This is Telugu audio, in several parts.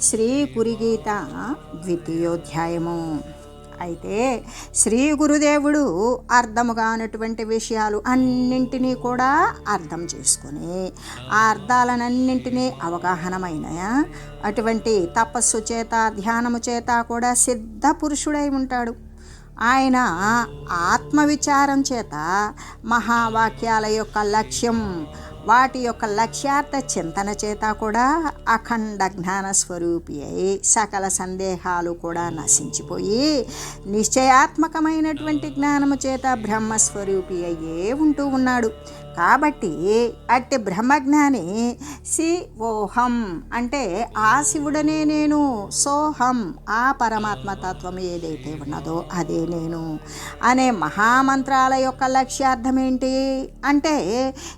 శ్రీ గురుగీత ద్వితీయోధ్యాయము. అయితే శ్రీ గురుదేవుడు అర్థము కానటువంటి విషయాలు అన్నింటినీ కూడా అర్థం చేసుకుని ఆ అర్థాలనన్నింటినీ అవగాహనమైన అటువంటి తపస్సు చేత ధ్యానము చేత కూడా సిద్ధ పురుషుడై ఉంటాడు. ఆయన ఆత్మవిచారం చేత మహావాక్యాల యొక్క లక్ష్యం వాటి యొక్క లక్ష్యార్థ చింతన చేత కూడా అఖండ జ్ఞాన స్వరూపి అయి సకల సందేహాలు కూడా నశించిపోయి నిశ్చయాత్మకమైనటువంటి జ్ఞానము చేత బ్రహ్మస్వరూపి అయ్యే ఉంటూ ఉన్నాడు. కాబట్టి అట్టి బ్రహ్మజ్ఞాని సి ఓహం అంటే ఆ శివుడనే నేను సోహం. ఆ పరమాత్మ తత్వం ఏదైతే ఉన్నదో అదే నేను. అనే మహామంత్రాల యొక్క లక్ష్యార్థం ఏంటి అంటే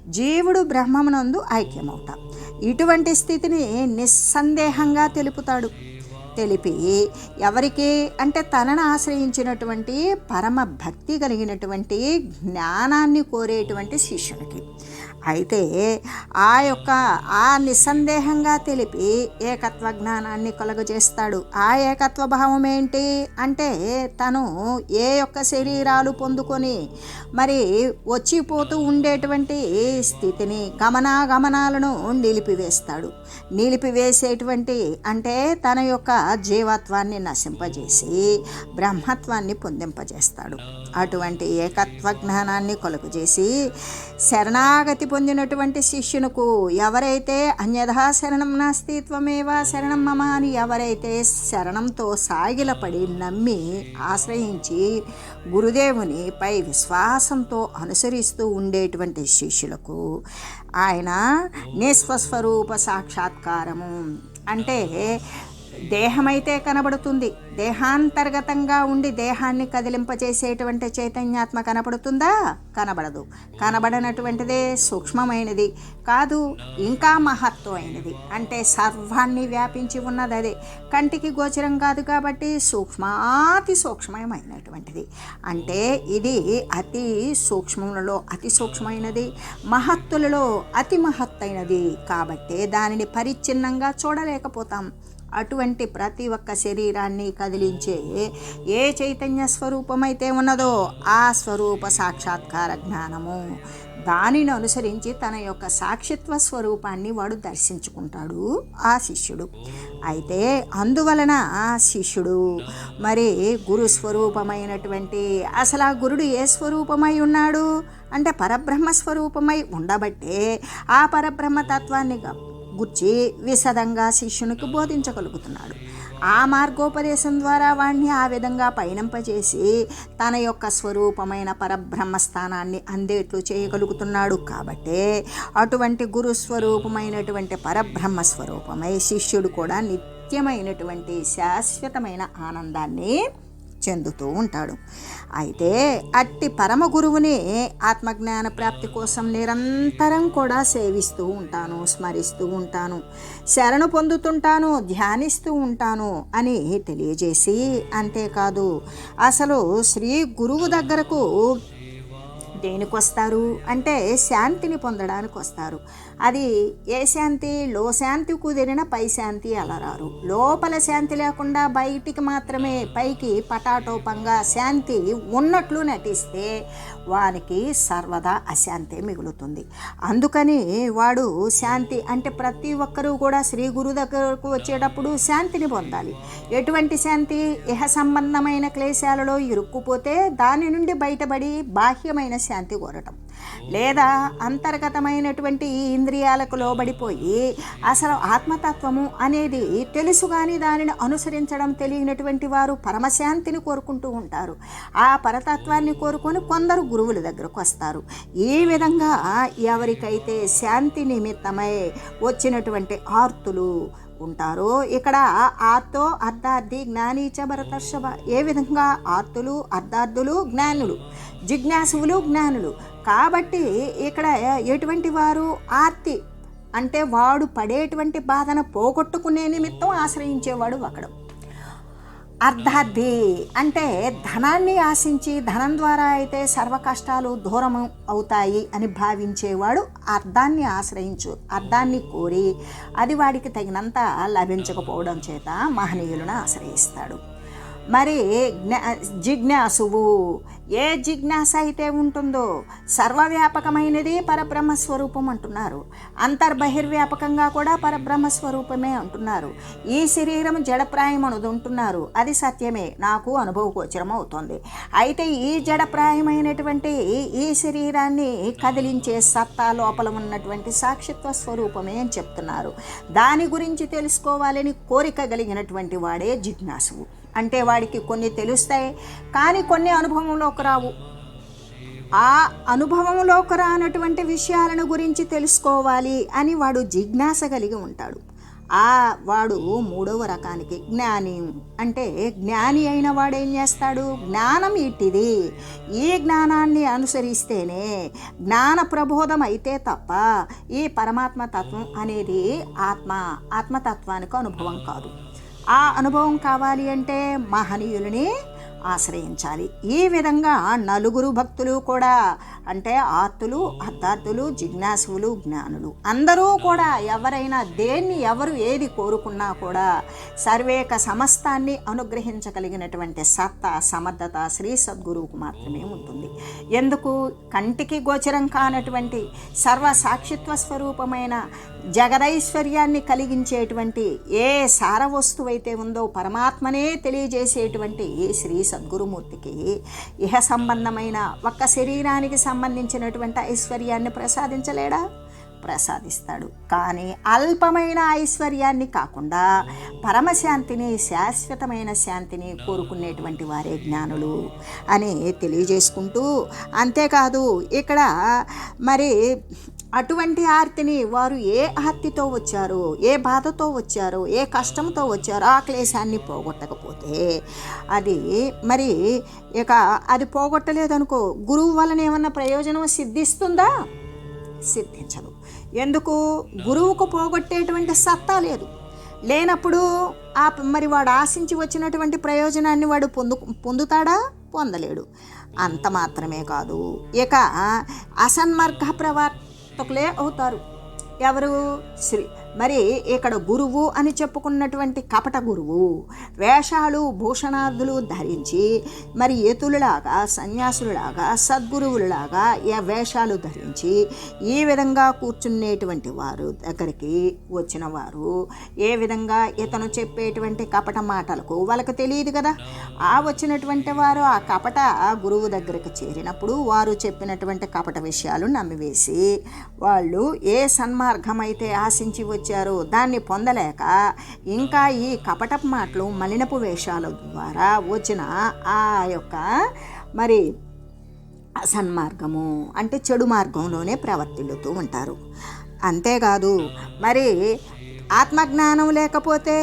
జీవుడు బ్రహ్మమునందు ఐక్యమవుతాం ఇటువంటి స్థితిని నిస్సందేహంగా తెలుపుతాడు. తెలిపి ఎవరికి అంటే తనను ఆశ్రయించినటువంటి పరమ భక్తి కలిగినటువంటి జ్ఞానాన్ని కోరేటువంటి శిష్యునికి. అయితే ఆ యొక్క ఆ నిస్సందేహంగా తెలిపి ఏకత్వ జ్ఞానాన్ని కలుగజేస్తాడు. ఆ ఏకత్వ భావం ఏంటి? అంటే తను ఏ యొక్క శరీరాలు పొందుకొని మరి వచ్చిపోతూ ఉండేటువంటి స్థితిని గమనాగమనాలను నిలిపివేస్తాడు. నిలిపివేసేటువంటి అంటే తన యొక్క జీవత్వాన్ని నశింపజేసి బ్రహ్మత్వాన్ని పొందింపజేస్తాడు. అటువంటి ఏకత్వ జ్ఞానాన్ని కొలుపుజేసి శరణాగతి పొందినటువంటి శిష్యునకు ఎవరైతే అన్యథా శరణం నాస్తిత్వమేవా శరణం మమ అని ఎవరైతే శరణంతో సాగిలపడి నమ్మి ఆశ్రయించి గురుదేవుని పై విశ్వాసంతో అనుసరిస్తూ ఉండేటువంటి శిష్యులకు ఆయన నిస్వస్వరూప సాక్షాత్కారము. అంటే దేహమైతే కనబడుతుంది దేహాంతర్గతంగా ఉండి దేహాన్ని కదిలింపజేసేటువంటి చైతన్యాత్మ కనబడుతుందా? కనబడదు. కనబడనటువంటిదే సూక్ష్మమైనది. కాదు ఇంకా మహత్వమైనది. అంటే సర్వాన్ని వ్యాపించి ఉన్నది అదే కంటికి గోచరం కాదు కాబట్టి సూక్ష్మాతి సూక్ష్మమైనటువంటిది. అంటే ఇది అతి సూక్ష్మములలో అతి సూక్ష్మమైనది మహత్తులలో అతి మహత్తైనది. కాబట్టి దానిని పరిచ్ఛిన్నంగా చూడలేకపోతాం. అటువంటి ప్రతి ఒక్క శరీరాన్ని కదిలించే ఏ చైతన్య స్వరూపమైతే ఉన్నదో ఆ స్వరూప సాక్షాత్కార జ్ఞానము. దానిని అనుసరించి తన యొక్క సాక్షిత్వ స్వరూపాన్ని వాడు దర్శించుకుంటాడు ఆ శిష్యుడు. అయితే అందువలన ఆ శిష్యుడు మరి గురు స్వరూపమైనటువంటి అసలు ఆ గురుడు ఏ స్వరూపమై ఉన్నాడు? అంటే పరబ్రహ్మ స్వరూపమై ఉండబట్టే ఆ పరబ్రహ్మ తత్వాన్ని గుర్చి విశదంగా శిష్యునికి బోధించగలుగుతున్నాడు. ఆ మార్గోపదేశం ద్వారా వాణ్ణి ఆ విధంగా పయనింపజేసి తన యొక్క స్వరూపమైన పరబ్రహ్మ స్థానాన్ని అందేట్లు చేయగలుగుతున్నాడు. కాబట్టే అటువంటి గురు స్వరూపమైనటువంటి పరబ్రహ్మ స్వరూపమై శిష్యుడు కూడా నిత్యమైనటువంటి శాశ్వతమైన ఆనందాన్ని చెందుతూ ఉంటాడు. అయితే అట్టి పరమ గురువుని ఆత్మజ్ఞాన ప్రాప్తి కోసం నిరంతరం కూడా సేవిస్తూ ఉంటాను స్మరిస్తూ ఉంటాను శరణు పొందుతుంటాను ధ్యానిస్తూ ఉంటాను అని తెలియజేసి అంతేకాదు అసలు శ్రీ గురువు దగ్గరకు దేనికి వస్తారు అంటే శాంతిని పొందడానికి వస్తారు అది ఏ శాంతి? లో శాంతి కుదిరిన పై శాంతి అలరారు. లోపల శాంతి లేకుండా బయటికి మాత్రమే పైకి పటాటోపంగా శాంతి ఉన్నట్లు నటిస్తే వానికి సర్వదా అశాంతి మిగులుతుంది. అందుకని వాడు శాంతి అంటే ప్రతి ఒక్కరూ కూడా శ్రీ గురు దగ్గరకు వచ్చేటప్పుడు శాంతిని పొందాలి. ఎటువంటి శాంతి? ఇహ సంబంధమైన క్లేశాలలో ఇరుక్కుపోతే దాని నుండి బయటపడి బాహ్యమైన శాంతి కోరటం. లేదా అంతర్గతమైనటువంటి ఇంద్రియాలకు లోబడిపోయి అసలు ఆత్మతత్వము అనేది తెలుసు కానీ దానిని అనుసరించడం తెలియనటువంటి వారు పరమశాంతిని కోరుకుంటూ ఉంటారు. ఆ పరతత్వాన్ని కోరుకొని కొందరు గురువుల దగ్గరకు వస్తారు. ఈ విధంగా ఎవరికైతే శాంతి నిమిత్తమై వచ్చినటువంటి ఆర్తులు ఉంటారో ఇక్కడ ఆర్తో అర్ధార్థి జ్ఞానీచ భరతర్షభ. ఏ విధంగా? ఆర్తులు అర్ధార్థులు జ్ఞానులు. జిజ్ఞాసువులు జ్ఞానులు. కాబట్టి ఇక్కడ ఎటువంటి వారు? ఆర్తి. అంటే వాడు పడేటువంటి బాధను పోగొట్టుకునే నిమిత్తం ఆశ్రయించేవాడు అక్కడ. అర్ధార్థి అంటే ధనాన్ని ఆశించి ధనం ద్వారా అయితే సర్వ కష్టాలు దూరం అవుతాయి అని భావించేవాడు అర్థాన్ని ఆశ్రయించు అర్థాన్ని కోరి అది వాడికి తగినంత లభించకపోవడం చేత మహనీయులను ఆశ్రయిస్తాడు. మరి జ్ఞా జిజ్ఞాసువు ఏ జిజ్ఞాస అయితే ఉంటుందో సర్వవ్యాపకమైనది పరబ్రహ్మ స్వరూపం అంటున్నారు. అంతర్బహిర్వ్యాపకంగా కూడా పరబ్రహ్మ స్వరూపమే అంటున్నారు. ఈ శరీరం జడప్రాయం అనుది ఉంటున్నారు. అది సత్యమే. నాకు అనుభవగోచరం అవుతుంది. అయితే ఈ జడప్రాయమైనటువంటి ఈ శరీరాన్ని కదిలించే సత్తా లోపల ఉన్నటువంటి సాక్షిత్వ స్వరూపమే అని చెప్తున్నారు. దాని గురించి తెలుసుకోవాలని కోరిక కలిగినటువంటి వాడే జిజ్ఞాసువు. అంటే వాడికి కొన్ని తెలుస్తాయి కానీ కొన్ని అనుభవంలోకి రావు. ఆ అనుభవంలోకి రానటువంటి విషయాలను గురించి తెలుసుకోవాలి అని వాడు జిజ్ఞాస కలిగి ఉంటాడు. ఆ వాడు మూడవ రకానికి జ్ఞాని అంటే జ్ఞాని అయిన వాడు ఏం చేస్తాడు? జ్ఞానం ఇట్టిది ఈ జ్ఞానాన్ని అనుసరిస్తేనే జ్ఞాన ప్రబోధం అయితే తప్ప ఈ పరమాత్మ తత్వం అనేది ఆత్మ ఆత్మతత్వానికి అనుభవం కాదు. ఆ అనుభవం కావాలి అంటే మహనీయులని ఆశ్రయించాలి. ఈ విధంగా నలుగురు భక్తులు కూడా అంటే ఆర్తులు అర్థార్థులు జిజ్ఞాసువులు జ్ఞానులు అందరూ కూడా ఎవరైనా దేన్ని ఎవరు ఏది కోరుకున్నా కూడా సర్వేక సమస్తాన్ని అనుగ్రహించగలిగినటువంటి సత్తా సమర్థత శ్రీ సద్గురువుకు మాత్రమే ఉంటుంది. ఎందుకు? కంటికి గోచరం కానటువంటి సర్వ సాక్షిత్వ స్వరూపమైన జగదైశ్వర్యాన్ని కలిగించేటువంటి ఏ సార వస్తువైతే ఉందో పరమాత్మనే తెలియజేసేటువంటి శ్రీ సద్గురుమూర్తికి ఇహ సంబంధమైన ఒక్క శరీరానికి సంబంధించినటువంటి ఐశ్వర్యాన్ని ప్రసాదించలేడా? ప్రసాదిస్తాడు. కానీ అల్పమైన ఐశ్వర్యాన్ని కాకుండా పరమశాంతిని శాశ్వతమైన శాంతిని కోరుకునేటువంటి వారే జ్ఞానులు అని తెలియజేసుకుంటూ అంతేకాదు ఇక్కడ మరి అటువంటి ఆర్తిని వారు ఏ ఆర్తితో వచ్చారో ఏ బాధతో వచ్చారో ఏ కష్టంతో వచ్చారో ఆ క్లేశాన్ని పోగొట్టకపోతే అది మరి ఇక అది పోగొట్టలేదనుకో గురువు వలన ఏమన్నా ప్రయోజనం సిద్ధిస్తుందా? సిద్ధించదు. ఎందుకు? గురువుకు పోగొట్టేటువంటి సత్తా లేదు. లేనప్పుడు ఆ మరి వాడు ఆశించి వచ్చినటువంటి ప్రయోజనాన్ని వాడు పొందు పొందుతాడా? పొందలేడు. అంత మాత్రమే కాదు. ఇక అసన్మార్గ ప్రవర్తకులే అవుతారు. ఎవరు? శ్రీ మరి ఇక్కడ గురువు అని చెప్పుకున్నటువంటి కపట గురువు వేషాలు భూషణార్థులు ధరించి మరి ఎతులలాగా సన్యాసులలాగా సద్గురువులలాగా ఏ వేషాలు ధరించి ఈ విధంగా కూర్చునేటువంటి వారు దగ్గరికి వచ్చిన వారు ఏ విధంగా ఇతను చెప్పేటువంటి కపట మాటలకు వాళ్ళకి తెలియదు కదా. ఆ వచ్చినటువంటి వారు ఆ కపట గురువు దగ్గరికి చేరినప్పుడు వారు చెప్పినటువంటి కపట విషయాలు నమ్మివేసి వాళ్ళు ఏ సన్మార్గం అయితే ఆశించి వచ్చారు. దాన్ని పొందలేక ఇంకా ఈ కపటపు మాటలు మలినపు వేషాల ద్వారా వచ్చిన ఆ యొక్క మరి సన్మార్గము అంటే చెడు మార్గంలోనే ప్రవర్తిల్లుతూ ఉంటారు. అంతేకాదు మరి ఆత్మజ్ఞానం లేకపోతే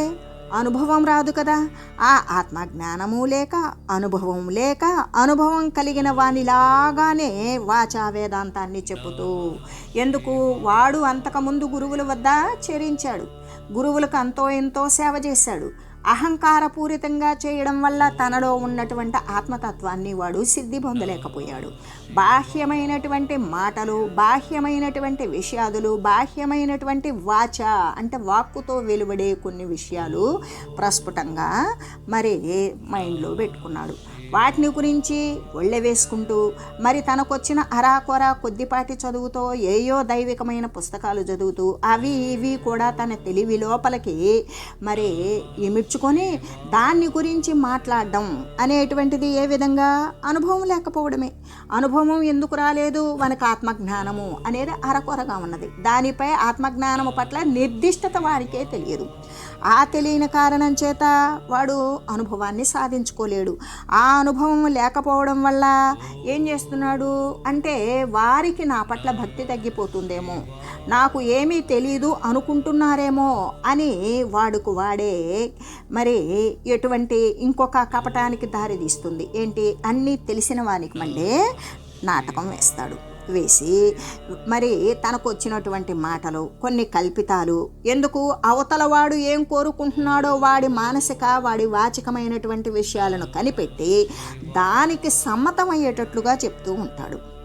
అనుభవం రాదు కదా. ఆ ఆత్మజ్ఞానము లేక అనుభవం లేక అనుభవం కలిగిన వానిలాగానే వాచా వేదాంతాన్ని చెబుతూ. ఎందుకు? వాడు అంతకుముందు గురువుల వద్ద చేరించాడు. గురువులకు అంతో ఎంతో సేవ చేశాడు. అహంకారపూరితంగా చేయడం వల్ల తనలో ఉన్నటువంటి ఆత్మతత్వాన్ని వాడు సిద్ధి పొందలేకపోయాడు. బాహ్యమైనటువంటి మాటలు బాహ్యమైనటువంటి విషయాదులు బాహ్యమైనటువంటి వాచ అంటే వాక్కుతో వెలువడే కొన్ని విషయాలు ప్రస్ఫుటంగా మరి మైండ్లో పెట్టుకున్నాడు. వాటిని గురించి ఒళ్ళె వేసుకుంటూ మరి తనకొచ్చిన అరాకొర కొద్దిపాటి చదువుతో ఏయో దైవికమైన పుస్తకాలు చదువుతూ అవి ఇవి కూడా తన తెలివి లోపలికి మరి ఇమిడ్చుకొని దాన్ని గురించి మాట్లాడడం అనేటువంటిది ఏ విధంగా? అనుభవం లేకపోవడమే. అనుభవం ఎందుకు రాలేదు? మనకు ఆత్మజ్ఞానము అనేది అరకొరగా ఉన్నది. దానిపై ఆత్మజ్ఞానము పట్ల నిర్దిష్టత వారికే తెలియదు. ఆ తెలియని కారణం చేత వాడు అనుభవాన్ని సాధించుకోలేడు. ఆ అనుభవం లేకపోవడం వల్ల ఏం చేస్తున్నాడు అంటే వారికి నా పట్ల భక్తి తగ్గిపోతుందేమో. నాకు ఏమీ తెలీదు అనుకుంటున్నారేమో అని వాడుకు వాడే మరి ఎటువంటి ఇంకొక కపటానికి దారి తీస్తుంది. ఏంటి? అన్నీ తెలిసిన వానికి మళ్ళీ నాటకం వేస్తాడు. వేసి మరి తనకు వచ్చినటువంటి మాటలు కొన్ని కల్పితాలు ఎందుకు అవతల వాడు ఏం కోరుకుంటున్నాడో వాడి మానసిక వాడి వాచికమైనటువంటి విషయాలను కనిపెట్టి దానికి సమ్మతమయ్యేటట్లుగా చెప్తూ ఉంటాడు.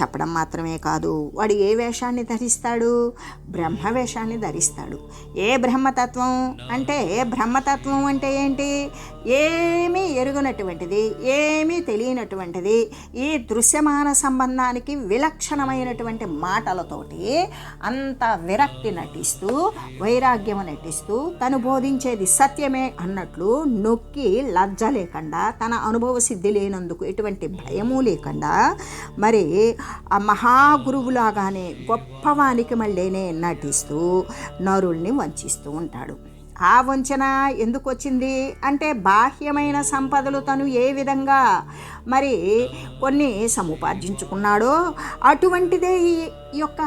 చెప్పడం మాత్రమే కాదు వాడు ఏ వేషాన్ని ధరిస్తాడు? బ్రహ్మ వేషాన్ని ధరిస్తాడు. ఏ బ్రహ్మతత్వం అంటే బ్రహ్మతత్వం అంటే ఏంటి? ఏమీ ఎరుగనటువంటిది ఏమీ తెలియనటువంటిది ఈ దృశ్యమాన సంబంధానికి విలక్షణమైనటువంటి మాటలతోటి అంత విరక్తి నటిస్తూ వైరాగ్యం నటిస్తూ తను బోధించేది సత్యమే అన్నట్లు నొక్కి లజ్జ లేకుండా తన అనుభవ సిద్ధి లేనందుకు ఎటువంటి భయము లేకుండా మరి ఆ మహాగురువులాగానే గొప్పవానికి మళ్ళీనే నటిస్తూ నరుల్ని వంచిస్తూ ఉంటాడు. ఆ వంచన ఎందుకు వచ్చింది అంటే బాహ్యమైన సంపదలు తను ఏ విధంగా? మరి కొన్ని సముపార్జించుకున్నాడో అటువంటిదే ఈ యొక్క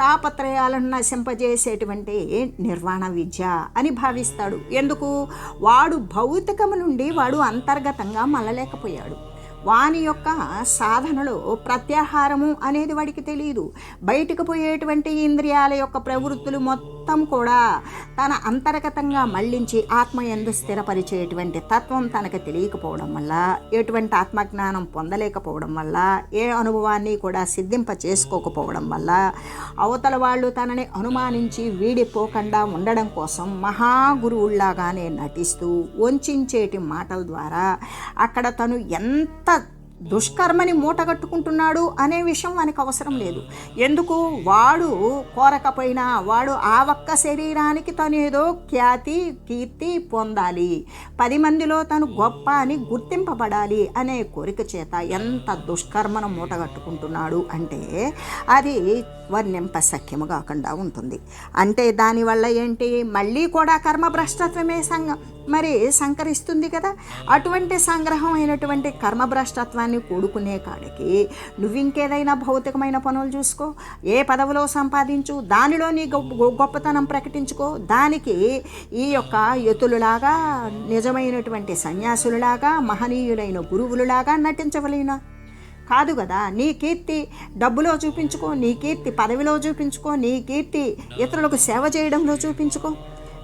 తాపత్రయాలను నశింపజేసేటువంటి నిర్వాణ విద్య అని భావిస్తాడు. ఎందుకు? వాడు భౌతికము నుండి వాడు అంతర్గతంగా మళ్ళలేకపోయాడు. వాని యొక్క సాధనలో ప్రత్యాహారము అనేది వాడికి తెలియదు బయటకు పోయేటువంటి ఇంద్రియాల యొక్క ప్రవృత్తులు మొత్తం కూడా తన అంతర్గతంగా మళ్ళించి ఆత్మ ఎందు స్థిరపరిచేటువంటి తత్వం తనకు తెలియకపోవడం వల్ల ఎటువంటి ఆత్మజ్ఞానం పొందలేకపోవడం వల్ల ఏ అనుభవాన్ని కూడా సిద్ధింప చేసుకోకపోవడం వల్ల అవతల వాళ్ళు తనని అనుమానించి వీడిపోకుండా ఉండడం కోసం మహాగురువుల్లాగానే నటిస్తూ వంచేటి మాటల ద్వారా అక్కడ తను ఎంత దుష్కర్మని మూటగట్టుకుంటున్నాడు అనే విషయం మనకు అవసరం లేదు. ఎందుకు? వాడు కోరకపోయినా వాడు ఆ ఒక్క శరీరానికి తను ఏదో ఖ్యాతి కీర్తి పొందాలి. పది మందిలో తను గొప్ప అని గుర్తింపబడాలి అనే కోరిక చేత ఎంత దుష్కర్మను మూటగట్టుకుంటున్నాడు అంటే అది వర్ణింప సఖ్యము కాకుండా ఉంటుంది. అంటే దానివల్ల ఏంటి? మళ్ళీ కూడా కర్మ భ్రష్టత్వమే సంగ మరి సంకరిస్తుంది కదా. అటువంటి సంగ్రహం అయినటువంటి కర్మభ్రష్టత్వాన్ని కూడుకునే కాడికి నువ్వు ఇంకేదైనా భౌతికమైన పనులు చూసుకో. ఏ పదవిలో సంపాదించు. దానిలో నీ గొప్ప గొప్పతనం ప్రకటించుకో. దానికి ఈ యొక్క యతులులాగా నిజమైనటువంటి సన్యాసులలాగా మహనీయులైన గురువులులాగా నటించవలేనా? కాదు కదా? నీ కీర్తి డబ్బులో చూపించుకో నీ కీర్తి పదవిలో చూపించుకో నీ కీర్తి ఇతరులకు సేవ చేయడంలో చూపించుకో.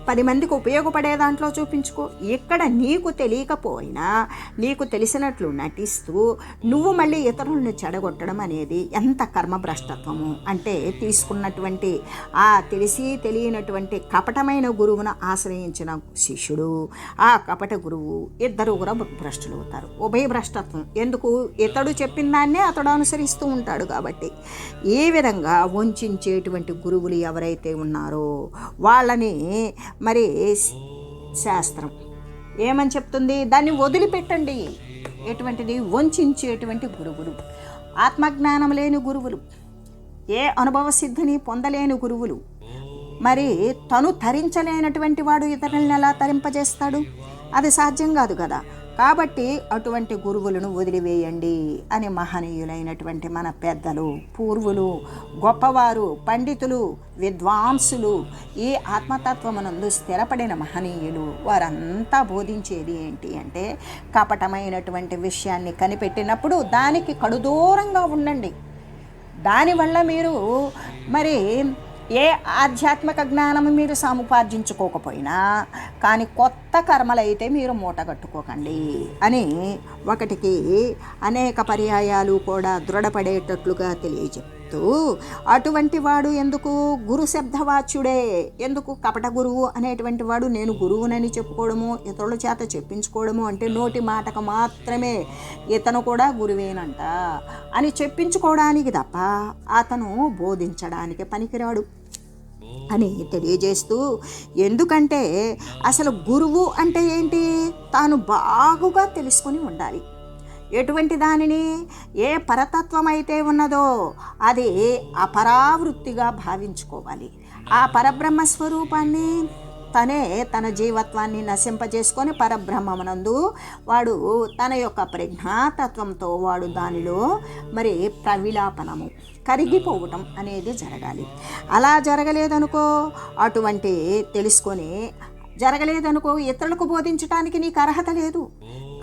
పది మందికి ఉపయోగపడే దాంట్లో చూపించుకో. ఇక్కడ నీకు తెలియకపోయినా నీకు తెలిసినట్లు నటిస్తూ నువ్వు మళ్ళీ ఇతరులను చెడగొట్టడం అనేది ఎంత కర్మభ్రష్టత్వము? అంటే తీసుకున్నటువంటి ఆ తెలిసి తెలియనటువంటి కపటమైన గురువును ఆశ్రయించిన శిష్యుడు ఆ కపట గురువు ఇద్దరు కూడా భ్రష్టులు అవుతారు. ఉభయ భ్రష్టత్వం. ఎందుకు? ఇతడు చెప్పిన దాన్నే అతడు అనుసరిస్తూ ఉంటాడు కాబట్టి. ఈ విధంగా వంచేటువంటి గురువులు ఎవరైతే ఉన్నారో వాళ్ళని మరి శాస్త్రం. ఏమని చెప్తుంది? దాన్ని వదిలిపెట్టండి. ఎటువంటిది? వంచేటువంటి గురువులు. ఆత్మజ్ఞానం లేని గురువులు. ఏ అనుభవ సిద్ధిని పొందలేని గురువులు. మరి తను తరించలేనటువంటి వాడు ఇతరులను ఎలా తరింపజేస్తాడు? అది సాధ్యం కాదు కదా. కాబట్టి అటువంటి గురువులను వదిలివేయండి అని మహనీయులైనటువంటి మన పెద్దలు పూర్వులు గొప్పవారు పండితులు విద్వాంసులు ఈ ఆత్మతత్వమునందు స్థిరపడిన మహనీయులు వారంతా బోధించేది ఏంటి అంటే కపటమైనటువంటి విషయాన్ని కనిపెట్టినప్పుడు దానికి కడుదూరంగా ఉండండి. దానివల్ల మీరు మరి ఏ ఆధ్యాత్మిక జ్ఞానం మీరు సముపార్జించుకోకపోయినా కానీ కొత్త కర్మలైతే మీరు మూట కట్టుకోకండి అని ఒకటికి అనేక పర్యాయాలు కూడా దృఢపడేటట్లుగా తెలియజెప్తూ అటువంటి వాడు ఎందుకు గురు శబ్దవాచ్యుడే? ఎందుకు కపట గురువు అనేటువంటి వాడు నేను గురువునని చెప్పుకోవడము ఇతరుల చేత చెప్పించుకోవడము అంటే నోటి మాటకు మాత్రమే ఇతను కూడా గురువేనంట అని చెప్పించుకోవడానికి తప్ప అతను బోధించడానికి పనికిరాడు. అని తెలియజేస్తూ ఎందుకంటే అసలు గురువు అంటే ఏంటి? తాను బాగుగా తెలుసుకొని ఉండాలి. ఎటువంటి దానిని? ఏ పరతత్వం అయితే ఉన్నదో అది అపరావృత్తిగా భావించుకోవాలి. ఆ పరబ్రహ్మ స్వరూపాన్ని తనే తన జీవత్వాన్ని నశింపజేసుకొని పరబ్రహ్మమునందు వాడు తన యొక్క ప్రజ్ఞాతత్వంతో వాడు దానిలో మరి ప్రవిలాపనము. కరిగిపోవటం అనేది జరగాలి. అలా జరగలేదనుకో అటువంటి తెలుసుకొని జరగలేదనుకో ఇతరులకు బోధించడానికి నీకు అర్హత లేదు.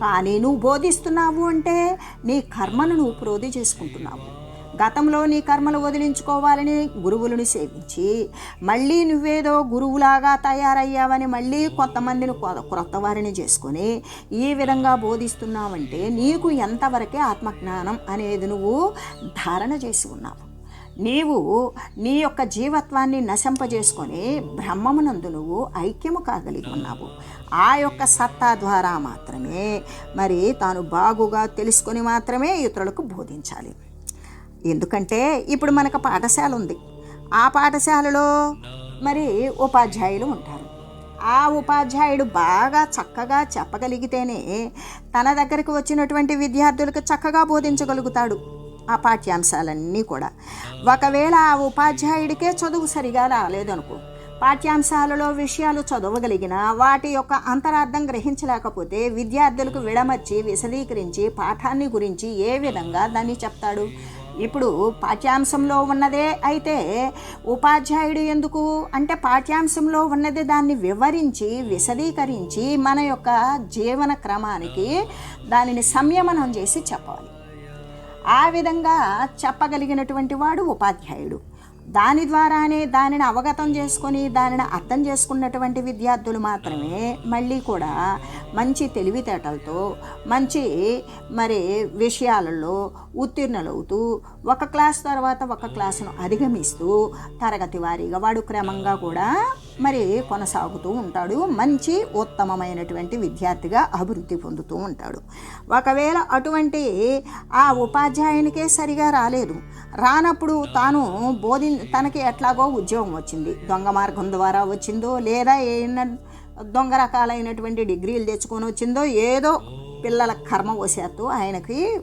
కానీ నువ్వు బోధిస్తున్నావు అంటే నీ కర్మను నువ్వు ప్రోధి చేసుకుంటున్నావు. గతంలో నీ కర్మలు వదిలించుకోవాలని గురువులను సేవించి మళ్ళీ నువ్వేదో గురువులాగా తయారయ్యావని మళ్ళీ కొంతమందిని కొ- క్రొత్త వారిని చేసుకొని ఈ విధంగా బోధిస్తున్నావంటే నీకు ఎంతవరకే ఆత్మజ్ఞానం అనేది నువ్వు ధారణ చేసి ఉన్నావు. నీవు నీ యొక్క జీవత్వాన్ని నశింపజేసుకొని బ్రహ్మమునందు నువ్వు ఐక్యము కాగలిగి ఉన్నావు. ఆ యొక్క సత్తా ద్వారా మాత్రమే మరి తాను బాగుగా తెలుసుకొని మాత్రమే ఇతరులకు బోధించాలి. ఎందుకంటే ఇప్పుడు మనకు పాఠశాల ఉంది ఆ పాఠశాలలో మరి ఉపాధ్యాయులు ఉంటారు. ఆ ఉపాధ్యాయుడు బాగా చక్కగా చెప్పగలిగితేనే తన దగ్గరికి వచ్చినటువంటి విద్యార్థులకు చక్కగా బోధించగలుగుతాడు ఆ పాఠ్యాంశాలన్నీ కూడా. ఒకవేళ ఆ ఉపాధ్యాయుడికే చదువు సరిగా రాలేదనుకో పాఠ్యాంశాలలో విషయాలు చదవగలిగిన వాటి యొక్క అంతరార్థం గ్రహించలేకపోతే విద్యార్థులకు విడమర్చి విశదీకరించి పాఠాన్ని గురించి ఏ విధంగా దాన్ని చెప్తాడు? ఇప్పుడు పాఠ్యాంశంలో ఉన్నదే అయితే ఉపాధ్యాయుడు ఎందుకు? అంటే పాఠ్యాంశంలో ఉన్నది దాన్ని వివరించి విశదీకరించి మన యొక్క జీవన క్రమానికి దానిని సంయమనం చేసి చెప్పాలి. ఆ విధంగా చెప్పగలిగినటువంటి వాడు ఉపాధ్యాయుడు. దాని ద్వారానే దానిని అవగతం చేసుకొని దానిని అర్థం చేసుకున్నటువంటి విద్యార్థులు మాత్రమే మళ్ళీ కూడా మంచి తెలివితేటలతో మంచి మరి విషయాలలో ఉత్తీర్ణులవుతూ ఒక క్లాస్ తర్వాత ఒక క్లాసును అధిగమిస్తూ తరగతి వారీగా వాడు క్రమంగా కూడా మరి కొనసాగుతూ ఉంటాడు. మంచి ఉత్తమమైనటువంటి విద్యార్థిగా అభివృద్ధి పొందుతూ ఉంటాడు. ఒకవేళ అటువంటి ఆ ఉపాధ్యాయునికే సరిగా రాలేదు. రానప్పుడు తాను బోధి తనకి ఎట్లాగో ఉద్యోగం వచ్చింది. దొంగ మార్గం ద్వారా వచ్చిందో లేదా ఏ దొంగ రకాలైనటువంటి డిగ్రీలు తెచ్చుకొని వచ్చిందో ఏదో పిల్లల కర్మ వశాత్తు ఆయనకి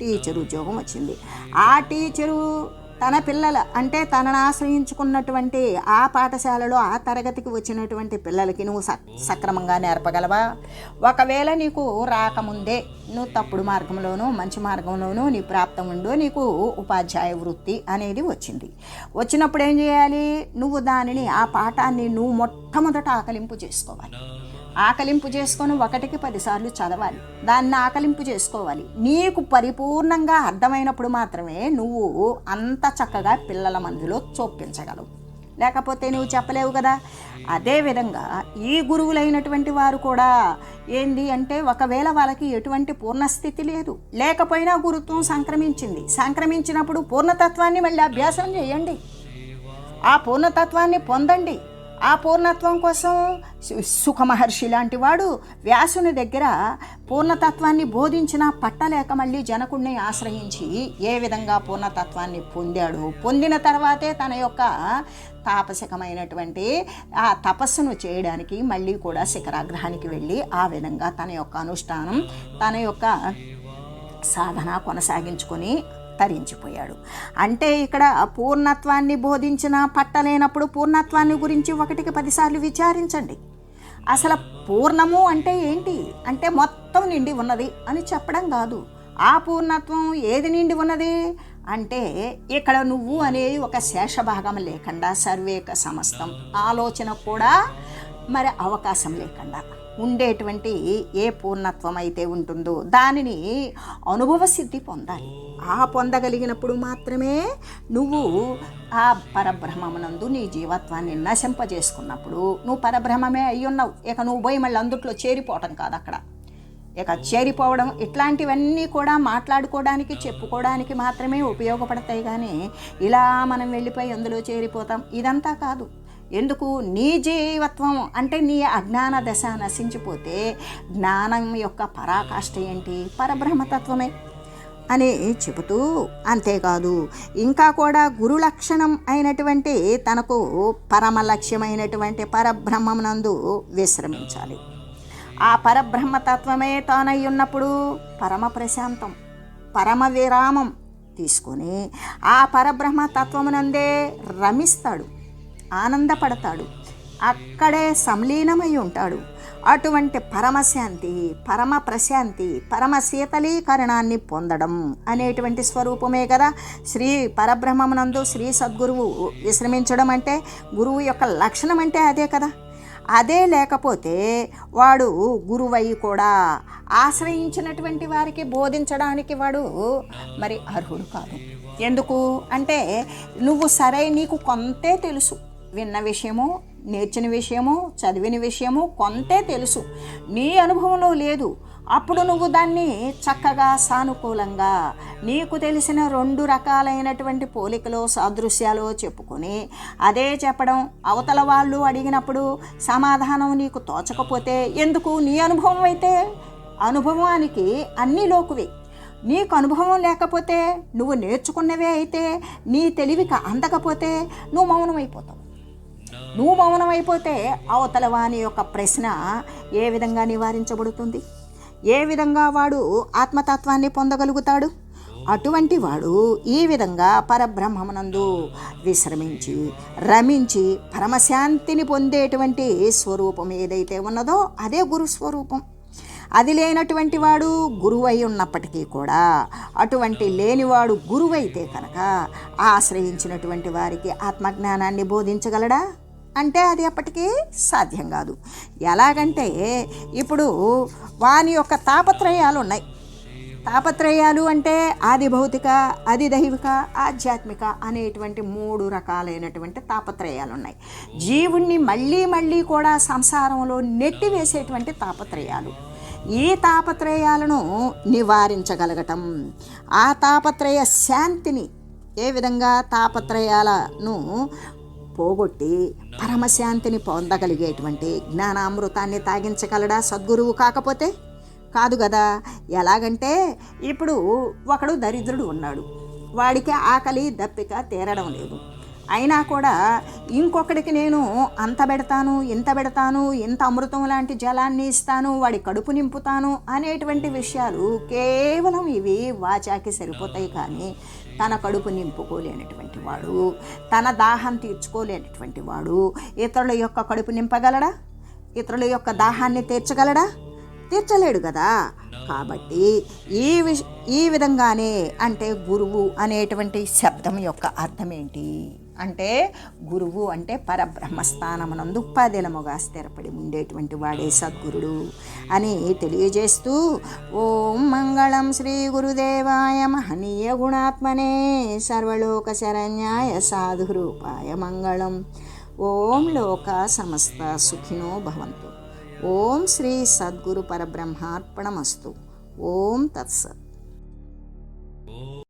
టీచర్ ఉద్యోగం వచ్చింది. ఆ టీచరు తన పిల్లల అంటే తనను ఆశ్రయించుకున్నటువంటి ఆ పాఠశాలలో ఆ తరగతికి వచ్చినటువంటి పిల్లలకి నువ్వు సక్ సక్రమంగా నేర్పగలవా? ఒకవేళ నీకు రాకముందే నువ్వు తప్పుడు మార్గంలోనూ మంచి మార్గంలోనూ నీ ప్రాప్తం ఉండు నీకు ఉపాధ్యాయ వృత్తి అనేది వచ్చింది. వచ్చినప్పుడు ఏం చేయాలి? నువ్వు దానిని ఆ పాఠాన్ని నువ్వు మొట్టమొదట ఆకలింపు చేసుకోవాలి. ఆకలింపు చేసుకొని ఒకటికి పదిసార్లు చదవాలి. దాన్ని ఆకలింపు చేసుకోవాలి. నీకు పరిపూర్ణంగా అర్థమైనప్పుడు మాత్రమే నువ్వు అంత చక్కగా పిల్లల మందిలో చొప్పించగలవు. లేకపోతే నువ్వు చెప్పలేవు కదా? అదేవిధంగా ఈ గురువులైనటువంటి వారు కూడా ఏంది అంటే ఒకవేళ వాళ్ళకి ఎటువంటి పూర్ణస్థితి లేదు. లేకపోయినా గురుత్వం సంక్రమించింది. సంక్రమించినప్పుడు పూర్ణతత్వాన్ని మళ్ళీ అభ్యాసం చేయండి. ఆ పూర్ణతత్వాన్ని పొందండి. ఆ పూర్ణత్వం కోసం సుఖమహర్షి సుఖ మహర్షి లాంటి వాడు వ్యాసుని దగ్గర పూర్ణతత్వాన్ని బోధించినా పట్టలేక మళ్ళీ జనకుడిని ఆశ్రయించి ఏ విధంగా పూర్ణతత్వాన్ని పొందాడు పొందిన తర్వాతే తన యొక్క తాపసికమైనటువంటి ఆ తపస్సును చేయడానికి మళ్ళీ కూడా శిఖరాగ్రహానికి వెళ్ళి ఆ విధంగా తన యొక్క అనుష్ఠానం తన యొక్క సాధన కొనసాగించుకొని తరించిపోయాడు. అంటే ఇక్కడ పూర్ణత్వాన్ని బోధించిన పట్టలేనప్పుడు పూర్ణత్వాన్ని గురించి ఒకటికి పదిసార్లు విచారించండి. అసలు పూర్ణము అంటే ఏంటి? అంటే మొత్తం నిండి ఉన్నది అని చెప్పడం కాదు. ఆ పూర్ణత్వం ఏది నిండి ఉన్నది? అంటే ఇక్కడ నువ్వు అనేది ఒక శేషభాగం లేకుండా సర్వేక సమస్తం ఆలోచన కూడా మరి అవకాశం లేకుండా. ఉండేటువంటి ఏ పూర్ణత్వం అయితే ఉంటుందో దానిని అనుభవ సిద్ధి పొందాలి. ఆ పొందగలిగినప్పుడు మాత్రమే నువ్వు ఆ పరబ్రహ్మమునందు నీ జీవత్వాన్ని నశింపజేసుకున్నప్పుడు నువ్వు పరబ్రహ్మమే అయి ఉన్నావు ఇక నువ్వు పోయి మళ్ళీ అందుట్లో చేరిపోవటం కాదు అక్కడ. ఇక చేరిపోవడం ఇట్లాంటివన్నీ కూడా మాట్లాడుకోవడానికి చెప్పుకోవడానికి మాత్రమే ఉపయోగపడతాయి కానీ ఇలా మనం వెళ్ళిపోయి అందులో చేరిపోతాం. ఇదంతా కాదు. ఎందుకు? నీ జీవత్వం అంటే నీ అజ్ఞాన దశ నశించిపోతే జ్ఞానం యొక్క పరాకాష్ఠ ఏంటి? పరబ్రహ్మతత్వమే అని చెబుతూ అంతేకాదు. ఇంకా కూడా గురు లక్షణం అయినటువంటి తనకు పరమ లక్ష్యమైనటువంటి పరబ్రహ్మమునందు విశ్రమించాలి. ఆ పరబ్రహ్మతత్వమే తానై ఉన్నప్పుడు పరమ ప్రశాంతం పరమ విరామం తీసుకొని ఆ పరబ్రహ్మ తత్వమునందే రమిస్తాడు. ఆనందపడతాడు. అక్కడే సంలీనమై ఉంటాడు. అటువంటి పరమశాంతి పరమ ప్రశాంతి పరమ శీతలీకరణాన్ని పొందడం అనేటువంటి స్వరూపమే కదా. శ్రీ పరబ్రహ్మమునందు శ్రీ సద్గురువు విశ్రమించడం అంటే గురువు యొక్క లక్షణం అంటే అదే కదా. అదే లేకపోతే వాడు గురువై కూడా ఆశ్రయించినటువంటి వారికి బోధించడానికి వాడు మరి అర్హుడు కాదు. ఎందుకు? అంటే నువ్వు సరే నీకు కొంతే తెలుసు. విన్న విషయము నేర్చిన విషయము చదివిన విషయము కొంతే తెలుసు. నీ అనుభవంలో లేదు. అప్పుడు నువ్వు దాన్ని చక్కగా సానుకూలంగా నీకు తెలిసిన రెండు రకాలైనటువంటి పోలికలు సాదృశ్యాలు చెప్పుకొని అదే చెప్పడం అవతల వాళ్ళు అడిగినప్పుడు సమాధానం నీకు తోచకపోతే ఎందుకు? నీ అనుభవం అయితే అనుభవానికి అన్ని లోకువే. నీకు అనుభవం లేకపోతే నువ్వు నేర్చుకున్నవే అయితే నీ తెలివికి అందకపోతే నువ్వు మౌనమైపోతావు. నువ్వు మౌనమైపోతే అవతల వాని యొక్క ప్రశ్న ఏ విధంగా నివారించబడుతుంది? ఏ విధంగా వాడు ఆత్మతత్వాన్ని పొందగలుగుతాడు? అటువంటి వాడు ఈ విధంగా పరబ్రహ్మమునందు విశ్రమించి రమించి పరమశాంతిని పొందేటువంటి స్వరూపం ఏదైతే ఉన్నదో అదే గురు స్వరూపం. అది లేనటువంటి వాడు గురువై ఉన్నప్పటికీ కూడా అటువంటి లేనివాడు గురువైతే కనుక ఆశ్రయించినటువంటి వారికి ఆత్మజ్ఞానాన్ని బోధించగలడా? అంటే అది అప్పటికీ సాధ్యం కాదు. ఎలాగంటే ఇప్పుడు వాని యొక్క తాపత్రయాలు ఉన్నాయి. తాపత్రయాలు అంటే ఆది భౌతిక ఆది దైవిక ఆధ్యాత్మిక అనేటువంటి మూడు రకాలైనటువంటి తాపత్రయాలు ఉన్నాయి. జీవుణ్ణి మళ్ళీ మళ్ళీ కూడా సంసారంలో నెట్టివేసేటువంటి తాపత్రయాలు. ఈ తాపత్రయాలను నివారించగలగటం ఆ తాపత్రయ శాంతిని ఏ విధంగా తాపత్రయాలను పోగొట్టి పరమశాంతిని పొందగలిగేటువంటి జ్ఞానామృతాన్ని తాగించగలడా సద్గురువు కాకపోతే? కాదు కదా ఎలాగంటే ఇప్పుడు ఒకడు దరిద్రుడు ఉన్నాడు. వాడికి ఆకలి దప్పిక తీరడం లేదు. అయినా కూడా ఇంకొకడికి నేను అంత పెడతాను ఇంత పెడతాను ఇంత అమృతం లాంటి జలాన్ని ఇస్తాను వాడి కడుపు నింపుతాను అనేటువంటి విషయాలు కేవలం ఇవి వాచాకి సరిపోతాయి కానీ తన కడుపు నింపుకోలేనటువంటి వాడు తన దాహం తీర్చుకోలేనటువంటి వాడు ఇతరుల యొక్క కడుపు నింపగలడా? ఇతరుల యొక్క దాహాన్ని తీర్చగలడా? తీర్చలేడు కదా. కాబట్టి ఈ విష ఈ విధంగానే అంటే గురువు అనేటువంటి శబ్దం యొక్క అర్థం ఏంటి? అంటే గురువు అంటే పరబ్రహ్మస్థానమునందు పదిలముగా స్థిరపడి ఉండేటువంటి వాడే సద్గురుడు అని తెలియజేస్తూ ఓం మంగళం శ్రీ గురుదేవాయ మహనీయ గుణాత్మనే సర్వలోక శరణ్యాయ సాధురూపాయ మంగళం. ఓం లోక సమస్త సుఖినో భవంతు. ఓం శ్రీ సద్గురు పరబ్రహ్మార్పణమస్తు. ఓం తత్సత్.